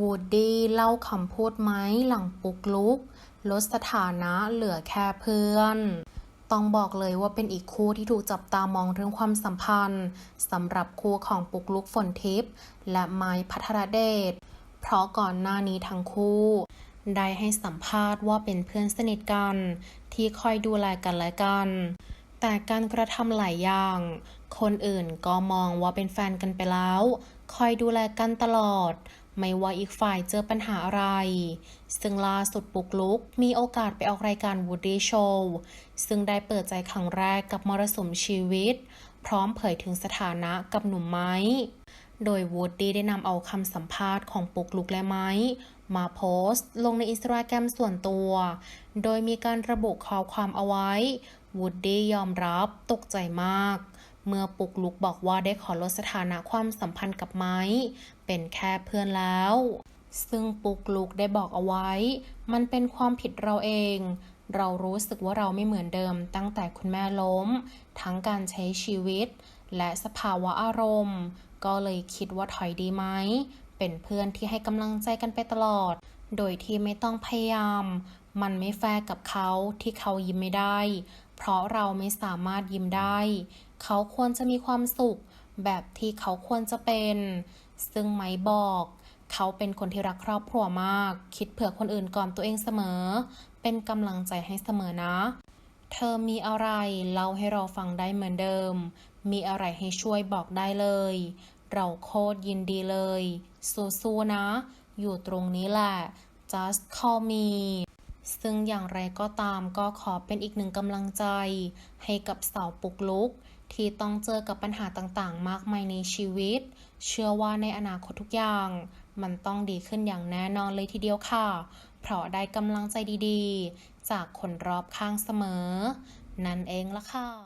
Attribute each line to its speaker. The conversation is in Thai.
Speaker 1: วูดดี้เล่าคำพูดไหมหลังปุกลุก ลดสถานะเหลือแค่เพื่อน ต้องบอกเลยว่าเป็นอีกคู่ที่ถูกจับตามองเรื่องความสัมพันธ์สำหรับคู่ของปุกลุกฝนทิพย์และไม้พัทรเดช เพราะก่อนหน้านี้ทั้งคู่ ได้ให้สัมภาษณ์ว่าเป็นเพื่อนสนิทกัน ที่คอยดูแลกันและกัน แต่การกระทำหลายอย่าง คนอื่นก็มองว่าเป็นแฟนกันไปแล้ว คอยดูแลกันตลอด ไม่ว่าอีกฝ่ายเจอปัญหาอะไร ซึ่งล่าสุดปุกลุก มีโอกาสไปออกรายการ Woody Show ซึ่งได้เปิดใจครั้งแรกกับมรสุมชีวิต พร้อมเผยถึงสถานะกับหนุ่มไม้ โดยวูดดี้ได้นำเอาคำสัมภาษณ์ของปุกลุกและไม้ มาโพสต์ ลงในอินสตาแกรมส่วนตัว โดยมีการระบุข้อความเอาไว้วูดดี้ยอมรับตกใจมาก เมื่อปุกลุกบอกว่าได้ขอลดสถานะความสัมพันธ์กับไม้ เป็นแค่เพื่อนแล้ว ซึ่งปุกลุกได้บอกเอาไว้ มันเป็นความผิดเราเอง เรารู้สึกว่าเราไม่เหมือนเดิม ตั้งแต่คุณแม่ล้ม ทั้งการใช้ชีวิต และสภาวะอารมณ์ ก็เลยคิดว่าถอยดีไหม เป็นเพื่อนที่ให้กำลังใจกันไปตลอด โดยที่ไม่ต้องพยายาม มันไม่แฟร์กับเขาที่เขายิ้มไม่ได้ เพราะเราไม่สามารถยิ้มได้ เขาควรจะมีความสุข แบบที่เขาควรจะเป็น ซึ่งไม้บอก เขาเป็นคนที่รักครอบครัวมาก คิดเผื่อคนอื่นก่อนตัวเองเสมอ เป็นกำลังใจให้เสมอนะ เธอมีอะไรเล่าให้เราฟังได้เหมือนเดิม มีอะไรให้ช่วยบอกได้เลย เราโคตรยินดีเลย สู้ๆนะ อยู่ตรงนี้แหละ just call me ซึ่งอย่างไรก็ตามก็ขอเป็นอีกหนึ่งกำลังใจ ให้กับสาวปุกลุก ที่ต้องเจอกับปัญหาต่างๆ มากมายในชีวิต เชื่อว่าในอนาคตทุกอย่าง มันต้องดีขึ้นอย่างแน่นอนเลยทีเดียวค่ะ เพราะได้กำลังใจดีๆ จากคนรอบข้างเสมอ นั่นเองละค่ะ